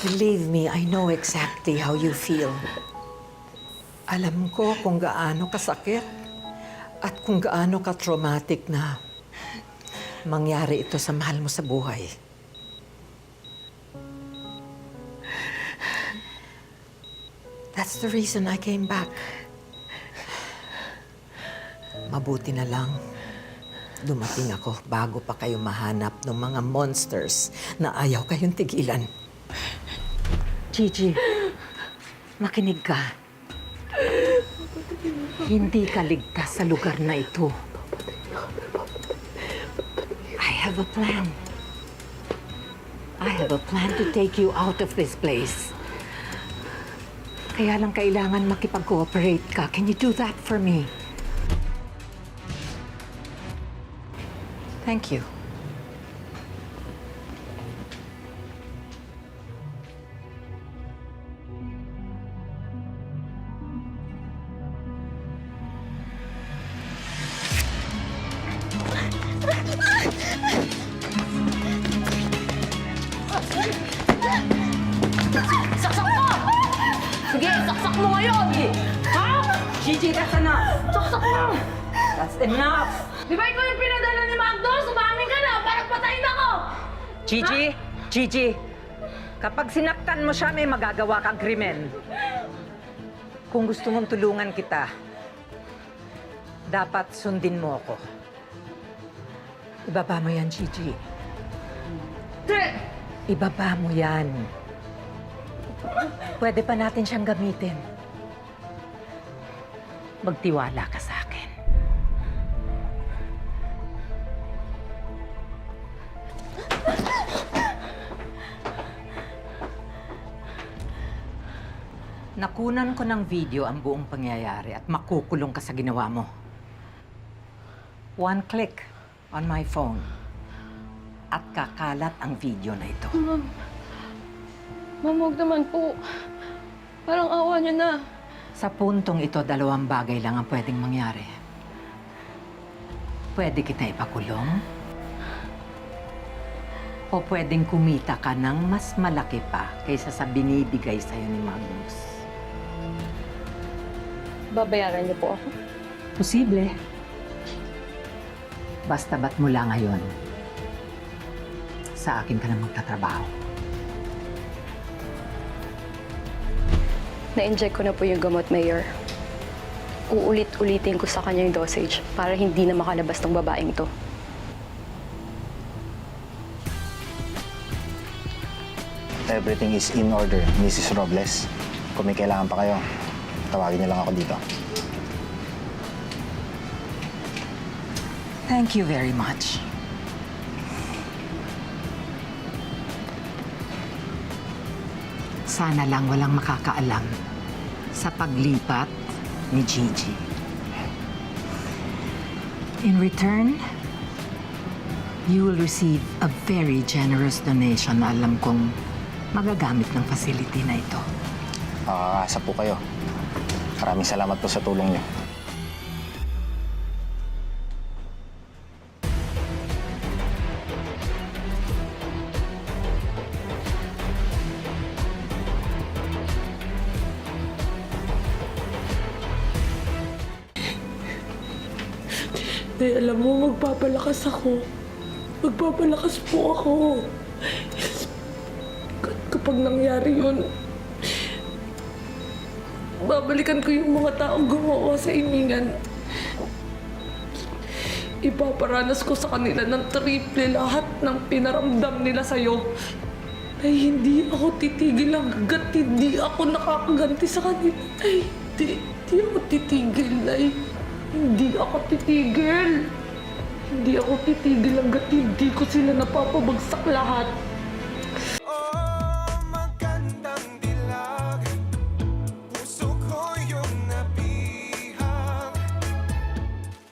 Believe me, I know exactly how you feel. Alam ko kung gaano kasakit at kung gaano ka-traumatic na mangyari ito sa mahal mo sa buhay. That's the reason I came back. Mabuti na lang. Dumating ako bago pa kayo mahanap ng mga monsters na ayaw kayong tigilan. Gigi, makinig ka. Hindi ka ligtas sa lugar na ito. I have a plan. I have a plan to take you out of this place. Kaya lang kailangan makipag-cooperate ka. Can you do that for me? Thank you. That's enough. That's enough. Di ba ikaw yung pinadala ni Magdo? Sumamin ka na! Parang patayin ako! Gigi, Gigi, kapag sinaktan mo siya, may magagawa kang krimen. Kung gusto mong tulungan kita, dapat sundin mo ako. Ibaba mo yan, Gigi. Di! Ibaba mo yan. Pwede pa natin siyang gamitin. Magtiwala ka sa Nakunan ko ng video ang buong pangyayari at makukulong ka sa ginawa mo. One click on my phone at kakalat ang video na ito. Ma'am, ma'am, huwag naman po. Parang awa niyo na. Sa puntong ito, dalawang bagay lang ang pwedeng mangyari. Pwede kita ipakulong o pwedeng kumita ka ng mas malaki pa kaysa sa binibigay sa'yo ni Magnus. Babayaran niyo po ako. Posible. Basta ba't mula ngayon, sa akin ka na magtatrabaho. Na-inject ko na po yung gamot, Mayor. Uulit-ulitin ko sa kanya yung dosage para hindi na makalabas ng babaeng to. Everything is in order, Mrs. Robles. Kung may kailangan pa kayo, tawagin niyo lang ako dito. Thank you very much. Sana lang walang makakaalam sa paglipat ni Gigi. In return, you will receive a very generous donation na alam kong magagamit ng facility na ito. Makakasa po kayo. Maraming salamat po sa tulong niyo. Nay, alam mo, magpapalakas ako. Magpapalakas po ako. Kapag nangyari yun, babalikan ko yung mga taong gumawa sa imingan. Ipaparanas ko sa kanila ng triple lahat ng pinaramdam nila sa'yo. Ay, hindi ako titigil hanggat hindi ako nakakaganti sa kanila. Ay, hindi, hindi ako titigil, Nay. Hindi ako titigil. Hindi ako titigil hanggat hindi ko sila napapabagsak lahat.